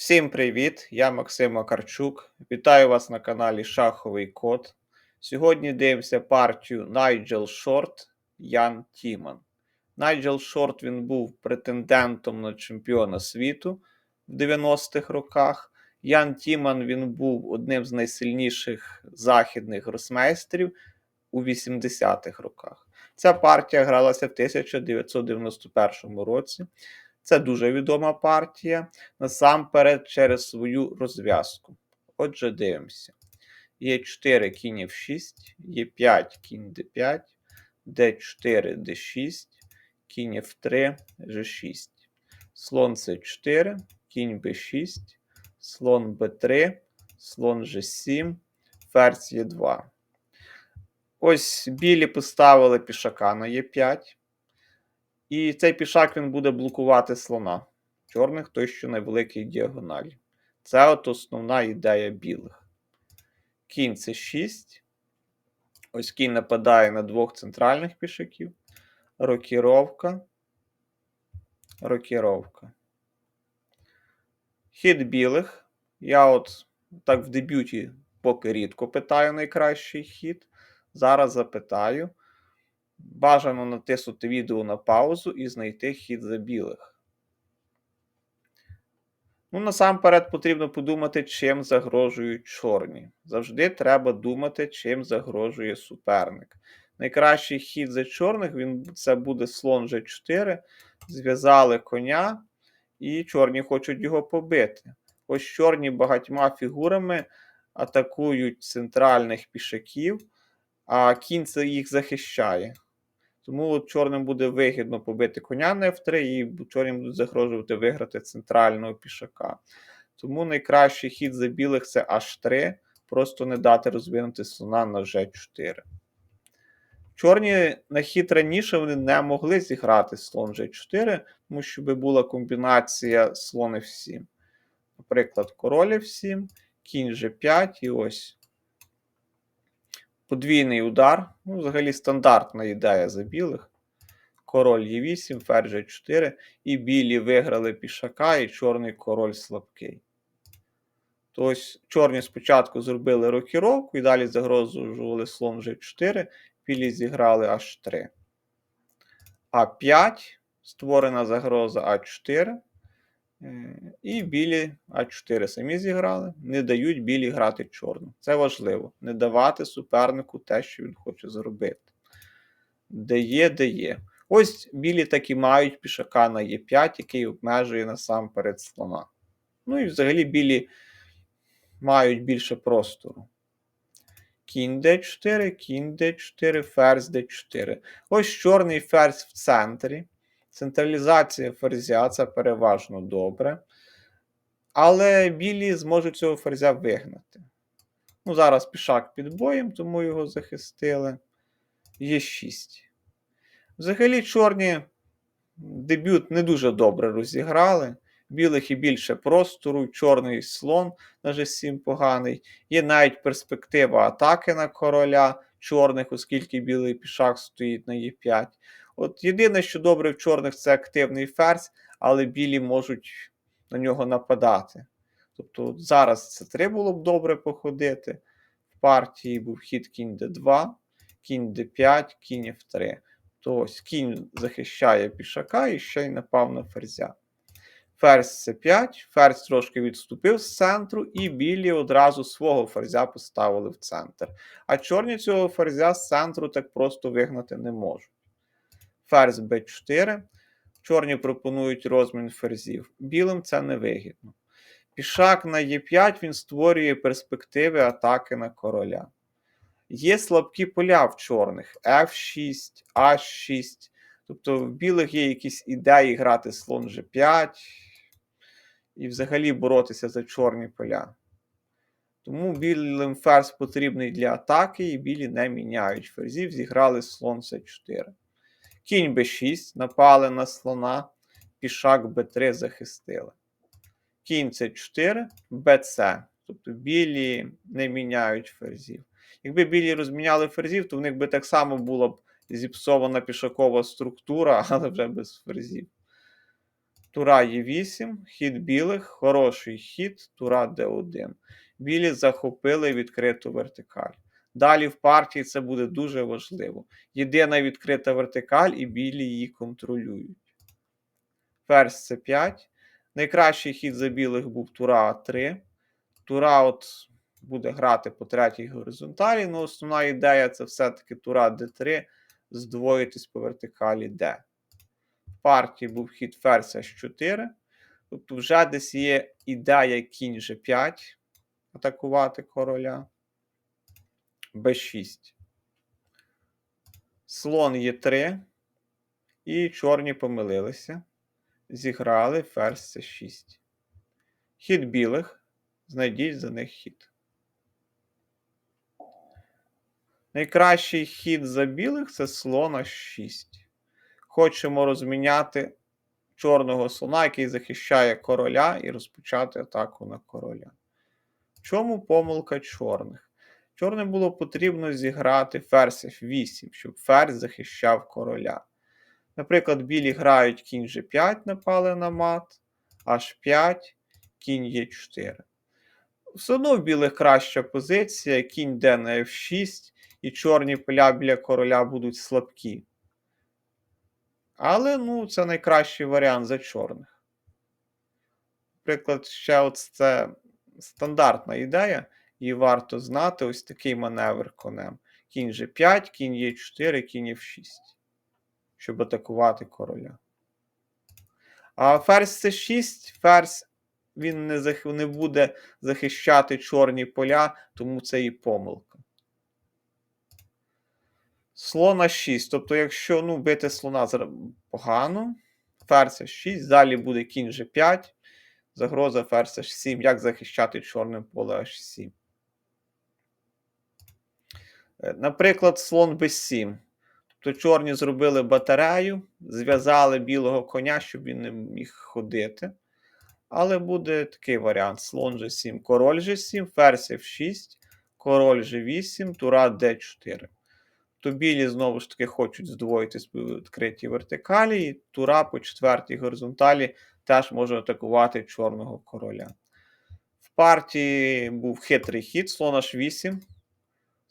Всім привіт! Я Максим Макарчук. Вітаю вас на каналі Шаховий Код. Сьогодні дивимося партію Найджел Шорт Ян Тіман. Найджел Шорт він був претендентом на чемпіона світу в 90-х роках. Ян Тіман він був одним з найсильніших західних гросмейстерів у 80-х роках. Ця партія гралася в 1991 році. Це дуже відома партія, насамперед через свою розв'язку. Отже, дивимося. Є 4 кінь F6, є 5 кінь D5, D4, D6, кінь F3, G6. Слон C4, кінь B6, слон B3, слон G7, ферзь Е2. Ось білі поставили пішака на Е5. І цей пішак він буде блокувати слона. Чорних той, що на великій діагоналі. Це от основна ідея білих. Кінь це 6. Ось кінь нападає на двох центральних пішаків. Рокіровка. Рокіровка. Хід білих. Я от так в дебюті поки рідко питаю найкращий хід. Зараз запитаю. Бажано натиснути відео на паузу і знайти хід за білих. Ну, насамперед потрібно подумати, чим загрожують чорні. Завжди треба думати, чим загрожує суперник. Найкращий хід за чорних він, це буде слон G4. Зв'язали коня, і чорні хочуть його побити. Ось чорні багатьма фігурами атакують центральних пішаків, а кінь це їх захищає. Тому чорним буде вигідно побити коня на F3, і чорним будуть загрожувати виграти центрального пішака. Тому найкращий хід за білих це H3, просто не дати розвинути слона на G4. Чорні на хід раніше вони не могли зіграти слон G4, тому що би була комбінація слон F7. Наприклад, король F7, кінь G5 і ось Подвійний удар. Ну, взагалі стандартна ідея за білих. Король Е8, ферзь G4. І білі виграли пішака, і чорний король слабкий. Тобто, чорні спочатку зробили рокіровку і далі загрожували слон G4, білі зіграли H3. А5, створена загроза А4. Е, і білі А4 самі зіграли, не дають білі грати чорну. Це важливо. Не давати супернику те, що він хоче зробити. Де є, де є. Ось білі таки мають пішака на Е5, який обмежує насамперед слона. Ну і взагалі білі мають більше простору. Кінь d4, кінь d4, ферзь d4. Ось чорний ферзь в центрі. Централізація ферзя це переважно добре. Але білі зможуть цього ферзя вигнати. Ну, Зараз пішак під боєм, тому його захистили. Є 6. Взагалі, чорні дебют не дуже добре розіграли. Білих і більше простору, чорний слон на G7 поганий. Є навіть перспектива атаки на короля чорних, оскільки білий пішак стоїть на Е5. От єдине, що добре в чорних, це активний ферзь, але білі можуть на нього нападати. Тобто зараз це 3 було б добре походити. В партії був хід кінь d2, кінь d5, кінь f3. То ось кінь захищає пішака і ще й напав на ферзя. Ферзь c5, ферзь трошки відступив з центру, і білі одразу свого ферзя поставили в центр. А чорні цього ферзя з центру так просто вигнати не можуть ферзь b4. Чорні пропонують розмін ферзів. Білим це невигідно. Пішак на Е5 він створює перспективи атаки на короля. Є слабкі поля в чорних F6, H6. Тобто в білих є якісь ідеї грати слон G5 і взагалі боротися за чорні поля. Тому білим ферзь потрібний для атаки, і білі не міняють ферзів, зіграли слон С4. Кінь b6, напали на слона, пішак b3 захистили. Кінь c4, bc. Тобто білі не міняють ферзів. Якби білі розміняли ферзів, то в них би так само була б зіпсована пішакова структура, але вже без ферзів. Тура Е8, хід білих, хороший хід, Тура Д1. Білі захопили відкриту вертикаль. Далі в партії це буде дуже важливо. Єдина відкрита вертикаль, і білі її контролюють. Ферзь С5. Найкращий хід за білих був Тура А3. Тура от буде грати по третій горизонталі, але основна ідея це все-таки Тура Д3, здвоїтись по вертикалі Д. В партії був хід ферзь С4. Тобто вже десь є ідея кінь G5 атакувати короля. Б6. Слон Е3. І чорні помилилися. Зіграли ферзь С6. Хід білих. Знайдіть за них хід. Найкращий хід за білих це слон 6. Хочемо розміняти чорного слона, який захищає короля, і розпочати атаку на короля. В чому помилка чорних? Чорним було потрібно зіграти ферзь F8, щоб ферзь захищав короля. Наприклад, білі грають кінь G5, напали на мат, H5, кінь Е4. Все одно в білих краща позиція, кінь йде на F6, і чорні поля біля короля будуть слабкі. Але ну, це найкращий варіант за чорних. Наприклад, ще от це стандартна ідея, і варто знати ось такий маневр конем. Кінь G5, кінь Е4, кінь F6, щоб атакувати короля. А ферзь С6, ферзь він не, зах... не буде захищати чорні поля, тому це і помилка. Слона 6. Тобто, якщо ну, бити слона погано, ферзь 6, далі буде кінь G5, загроза ферзь H7. Як захищати чорне поле H7? Наприклад, слон b7. Тобто чорні зробили батарею, зв'язали білого коня, щоб він не міг ходити. Але буде такий варіант: слон G7, король G7, ферзь F6, король G8, тура D4. То білі знову ж таки хочуть здвоїтись по відкритій вертикалі, і тура по четвертій горизонталі теж може атакувати чорного короля. В партії був хитрий хід, слон H8.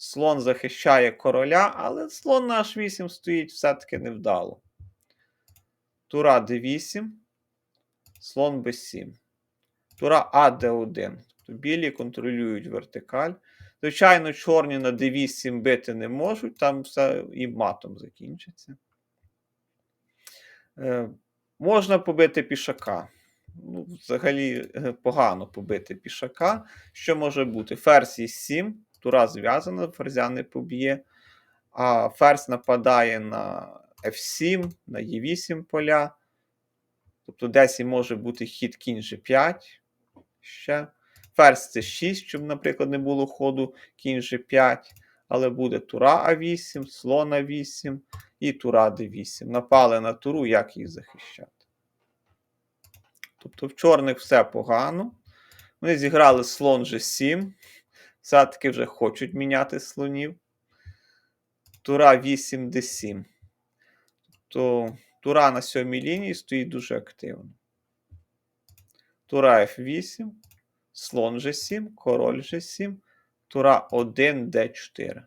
Слон захищає короля, але слон на H8 стоїть все-таки невдало. Тура D8, слон B7. Тура АД1. Тобто білі контролюють вертикаль. Звичайно, чорні на d8 бити не можуть, там все і матом закінчиться. Е, Можна побити пішака. Ну, Взагалі е, погано побити пішака. Що може бути? Ферзь 7, тура зв'язана, ферзя не поб'є. А ферзь нападає на F7, на Е8 поля. Тобто десь і може бути хід кінь G5 ще. Ферзь це 6, щоб, наприклад, не було ходу кінь G5, але буде тура А8, слон А8 і тура Д8. Напали на туру, як їх захищати. Тобто в чорних все погано. Вони зіграли слон G7. Все-таки вже хочуть міняти слонів. Тура 8 Д7. Тобто тура на сьомій лінії стоїть дуже активно. Тура F8 слон G7, король G7, тура 1, D4.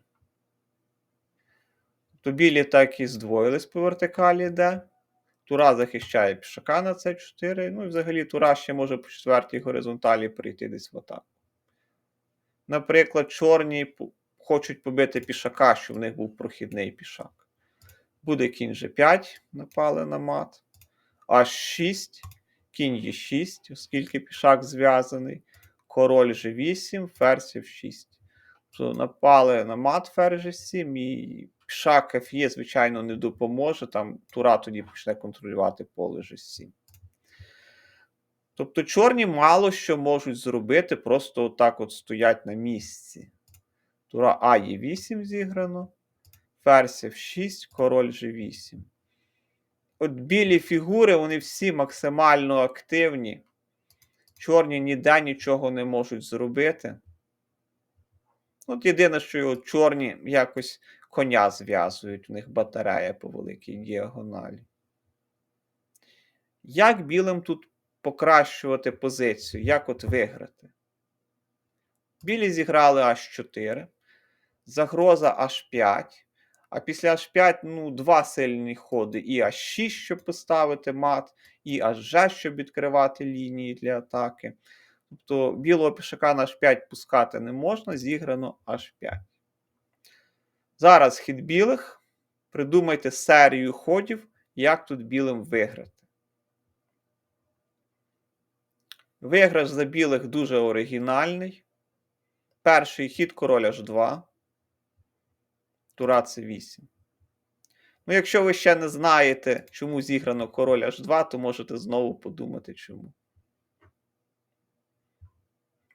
Тобто білі так і здвоїлись по вертикалі D. Тура захищає пішака на C4. Ну і взагалі тура ще може по четвертій горизонталі прийти десь в атаку. Наприклад, чорні хочуть побити пішака, щоб в них був прохідний пішак. Буде кінь G5, напали на мат. H6, кінь Е6, оскільки пішак зв'язаний король G8, ферзь F6. Тобто напали на мат ферзь G7 і пішак Fe, звичайно, не допоможе. Там Тура тоді почне контролювати поле G7. Тобто чорні мало що можуть зробити, просто отак от стоять на місці. Тура А є 8 зіграно. Ферзь F6, король G8. От білі фігури, вони всі максимально активні. Чорні ніде нічого не можуть зробити. От єдине, що чорні якось коня зв'язують, у них батарея по великій діагоналі. Як білим тут покращувати позицію? Як от виграти? Білі зіграли H4, загроза H5. А після H5 ну, два сильні ходи. І H6, щоб поставити мат, і HG, щоб відкривати лінії для атаки. Тобто білого пішака на H5 пускати не можна, зіграно H5. Зараз хід білих. Придумайте серію ходів, як тут білим виграти. Виграш за білих дуже оригінальний. Перший хід король H2. Тура С8. Ну, якщо ви ще не знаєте, чому зіграно король H2, то можете знову подумати, чому.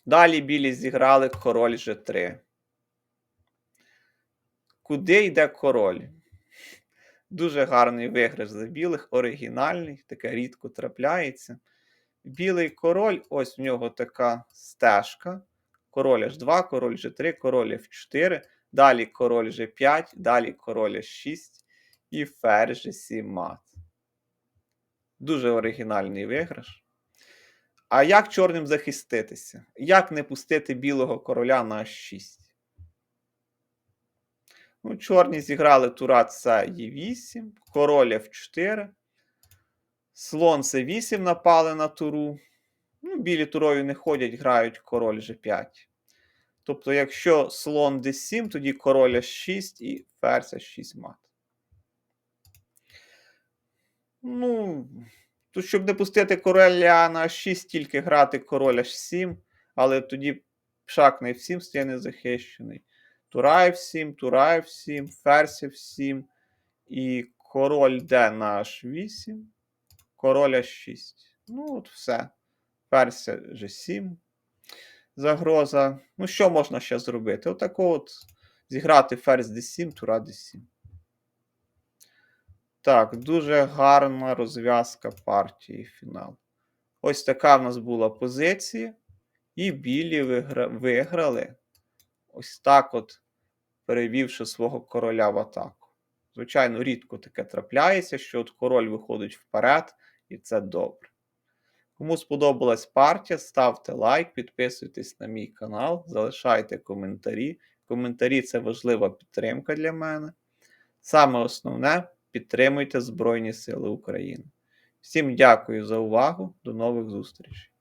Далі білі зіграли король G3. Куди йде король? Дуже гарний виграш за білих, оригінальний, таке рідко трапляється. Білий король, ось в нього така стежка. Король H2, король G3, король F4, далі король G5, далі король H6 і ферзь G7 мат. Дуже оригінальний виграш. А як чорним захиститися? Як не пустити білого короля на H6? Ну, Чорні зіграли тура С Е8, король F4. Слон С8 напали на туру. Ну, Білі турою не ходять, грають король G5. Тобто, якщо слон D7, тоді король H6 і ферзь H6 мат. Ну, тут, щоб не пустити короля на H6, тільки грати король H7, але тоді пшак на F7 стає незахищений. Тура F7, Тура F7, ферзь F7 і король D на H8, король H6. Ну, от все. Ферзь G7. Загроза. Ну, що можна ще зробити? Отако от зіграти ферзь D7, Тура D7. Так, дуже гарна розв'язка партії фінал. Ось така в нас була позиція. І білі вигра... виграли. Ось так от, перевівши свого короля в атаку. Звичайно, рідко таке трапляється, що от король виходить вперед, і це добре. Кому сподобалась партія, ставте лайк, підписуйтесь на мій канал, залишайте коментарі. Коментарі це важлива підтримка для мене. Саме основне підтримуйте Збройні Сили України. Всім дякую за увагу. До нових зустрічей!